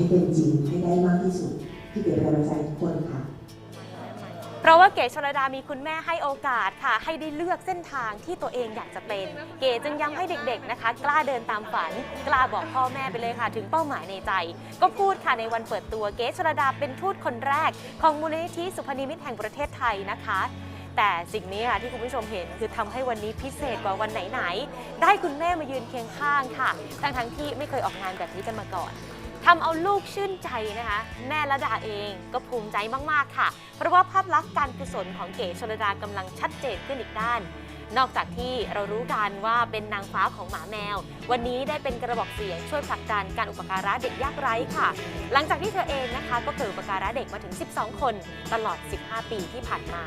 ให้เป็นจริงให้ได้มากที่สุด ที่เกิดกำลังใจทุกคนค่ะ เพราะว่าเก๋ชลดามีคุณแม่ให้โอกาสค่ะ ให้ได้เลือกเส้นทางที่ตัวเองอยากจะเป็น เก๋จึงย้ำให้เด็กๆนะคะ กล้าเดินตามฝัน กล้าบอกพ่อแม่ไปเลยค่ะ ถึงเป้าหมายในใจ ก็พูดค่ะในวันเปิดตัวเก๋ชลดาเป็นทูตคนแรก ของมูลนิธิสุพนิมิตแห่งประเทศไทยนะคะแต่สิ่งนี้ค่ะที่คุณผู้ชมเห็นคือทำให้วันนี้พิเศษกว่าวันไหนๆได้คุณแม่มายืนเคียงข้างค่ะ ทั้งๆที่ไม่เคยออกงานแบบนี้กันมาก่อน ทำเอาลูกชื่นใจนะคะ แม่ละดาเองก็ภูมิใจมาก ๆ ค่ะ เพราะว่าภาพลักษณ์การกุศลของเก๋ชลดากำลังชัดเจนขึ้นอีกด้าน นอกจากที่เรารู้กันว่าเป็นนางฟ้าของหมาแมว วันนี้ได้เป็นกระบอกเสียงช่วยผลักดันการอุปการะเด็กยากไร้ค่ะ หลังจากที่เธอเองนะคะ ก็เคยอุปการะเด็กมาถึง 12 คน ตลอด 15 ปีที่ผ่านมา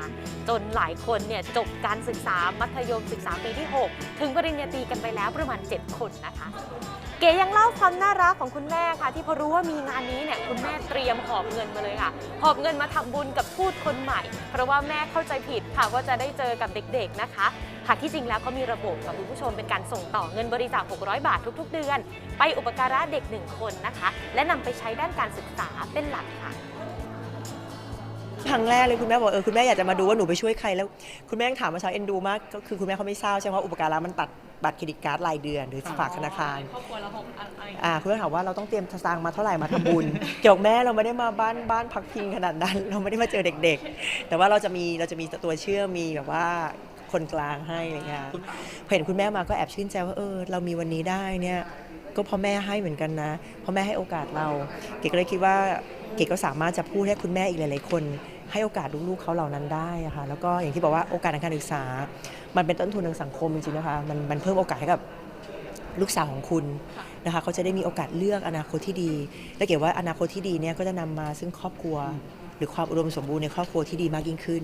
จนหลายคนเนี่ยจบการศึกษามัธยมศึกษาปีที่ 6 ถึงปริญญาตรีกันไปแล้วประมาณ 7 คนนะคะ เก๋ยังเล่าความน่ารักของคุณแม่ค่ะ ที่พอรู้ว่ามีงานนี้เนี่ยคุณแม่เตรียมหอบเงินมาเลยค่ะ หอบเงินมาทำบุญกับพูดคนใหม่ เพราะว่าแม่เข้าใจผิดค่ะว่าจะได้เจอกับเด็กๆนะคะค่ะที่จริงแล้วเขามีระบบกับคุณผู้ชมเป็นการส่งต่อเงินบริจาค 600 บาททุก ๆ เดือน ไปอุปการะเด็กหนึ่งคนนะคะ และนำไปใช้ด้านการศึกษาเป็นหลักค่ะ ครั้งแรกเลยคุณแม่บอกเออคุณแม่อยากจะมาดูว่าหนูไปช่วยใครแล้วคุณแม่ยังถามมาเช้าเอ็นดูมากก็คือคุณแม่เขาไม่ทราบใช่ไหมว่าอุปการะมันตัดบัตรเครดิตการ์ดรายเดือน หรือฝากธนาคารอ่าคุณแม่ถามว่าเราต้องเตรียมสตางค์มาเท่าไหร่มาทำบุญ เกี่ยวกับแม่เราไม่ได้มาบ้านบ้านพักพิงขนาดนั้น เราไม่ได้มาเจอเด็ก ๆ แต่ว่าเราจะมีเราจะมีตัวเชื่อมมีแบบว่าคนกลางให้อะไรเงี้ยพอเห็นคุณแม่มาก็แอบชื่นใจว่าเออเรามีวันนี้ได้เนี่ยก็เพ่อแม่ให้เหมือนกันนะเพ่อแม่ให้โอกาสเรา เก๋ก็เลยคิดว่าเก๋ก็สามารถจะพูดให้คุณแม่อีกหลาย ๆ คน ให้โอกาสลูกๆเขาเหล่านั้นได้ค่ะแล้วก็อย่างที่บอกว่าโอกาสทางการศึกษา มันเป็นต้นทุนทางสังคมจริงๆนะคะมันมันเพิ่มโอกาสให้กับลูกสาวของคุณนะคะเขาจะได้มีโอกาสเลือกอนาคตที่ดี และเกี่ยวว่าอนาคตที่ดีเนี่ยก็จะนำมาซึ่งครอบครัว หรือความอุดมสมบูรณ์ในครอบครัวที่ดีมากยิ่งขึ้น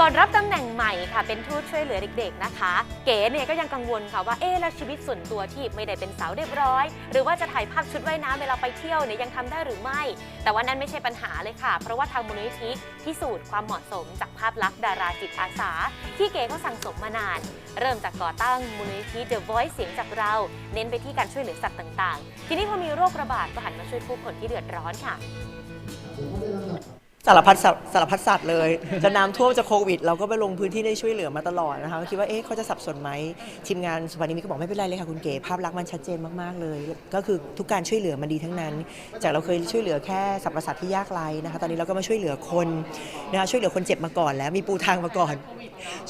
ก่อนรับตำแหน่งใหม่ค่ะ เป็นทูตช่วยเหลือเด็กๆนะคะ เก๋เนี่ยก็ยังกังวลค่ะว่าเอ๊แล้วชีวิตส่วนตัวที่ไม่ได้เป็นสาวเรียบร้อย หรือว่าจะถ่ายภาพชุดว่ายน้ำเวลาไปเที่ยวเนี่ยยังทำได้หรือไม่ แต่ว่านั้นไม่ใช่ปัญหาเลยค่ะ เพราะว่าทางมูลนิธิพิสูจน์ความเหมาะสมจากภาพลักษณ์ดาราจิตอาสา ที่เก๋เขาสั่งสมมานาน เริ่มจากก่อตั้งมูลนิธิ The Voice เสียงจากเรา เน้นไปที่การช่วยเหลือสัตว์ต่างๆ ทีนี้พอมีโรคระบาดก็หันมาช่วยผู้คนที่เดือดร้อนค่ะ สารพัดสัตว์สารพัดสัตว์เลย จะน้ำท่วมจะโควิด เราก็ไปลงพื้นที่ได้ช่วยเหลือมาตลอดนะคะก็คิดว่าเอ๊ะเขาจะสับสนไหมทีมงานสุพรรณนิมิตก็บอกไม่เป็นไรเลยค่ะคุณเก๋ภาพลักษณ์มันชัดเจนมากๆเลย ก็คือทุกการช่วยเหลือมันดีทั้งนั้น จากเราเคยช่วยเหลือแค่สรรพสัตว์ที่ยากไร้นะคะตอนนี้เราก็มาช่วยเหลือคนนะคะช่วยเหลือคนเจ็บมาก่อน แล้วมีปูทางมาก่อน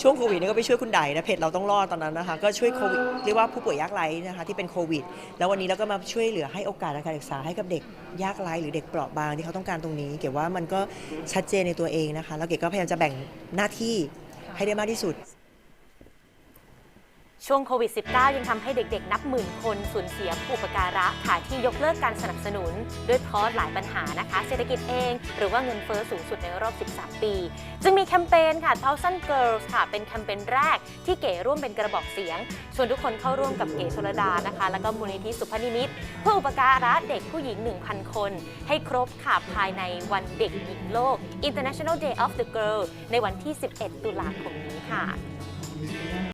ช่วงโควิดนี่ก็ไปช่วยคุณไดนะเพจเราต้องรอดตอนนั้นนะคะก็ช่วยโควิดเรียกว่าผู้ป่วยยากไร้นะคะที่เป็นโควิด แล้ววันนี้เราก็มาช่วยเหลือให้โอกาสการศึกษาให้กับเด็กยากไร้หรือเด็กเปราะบางที่เขาต้องการตรงนี้ เก๋ว่ามันก็ชัดเจนในตัวเองนะคะ แล้วเก๋ก็พยายามจะแบ่งหน้าที่ให้ได้มากที่สุด ช่วงโควิด -19 ยังทำให้เด็กๆ นับหมื่นคนสูญเสียผู้อุปการะค่ะที่ยกเลิกการสนับสนุน ด้วยเพราะหลายปัญหานะคะ เศรษฐกิจเอง หรือว่าเงินเฟ้อสูงสุดในรอบ 13 ปี จึงมีแคมเปญค่ะ Thousand Girls ค่ะ เป็นแคมเปญแรกที่เก๋ร่วมเป็นกระบอกเสียง ชวนทุกคนเข้าร่วมกับเก๋ชลดานะคะ แล้วก็มูลนิธิสุพนิมิตเพื่ออุปการะเด็กผู้หญิง 1,000 คน ให้ครบค่ะภายในวันเด็กหญิงโลก International Day of the Girl ในวันที่ 11 ตุลาคมนี้ค่ะ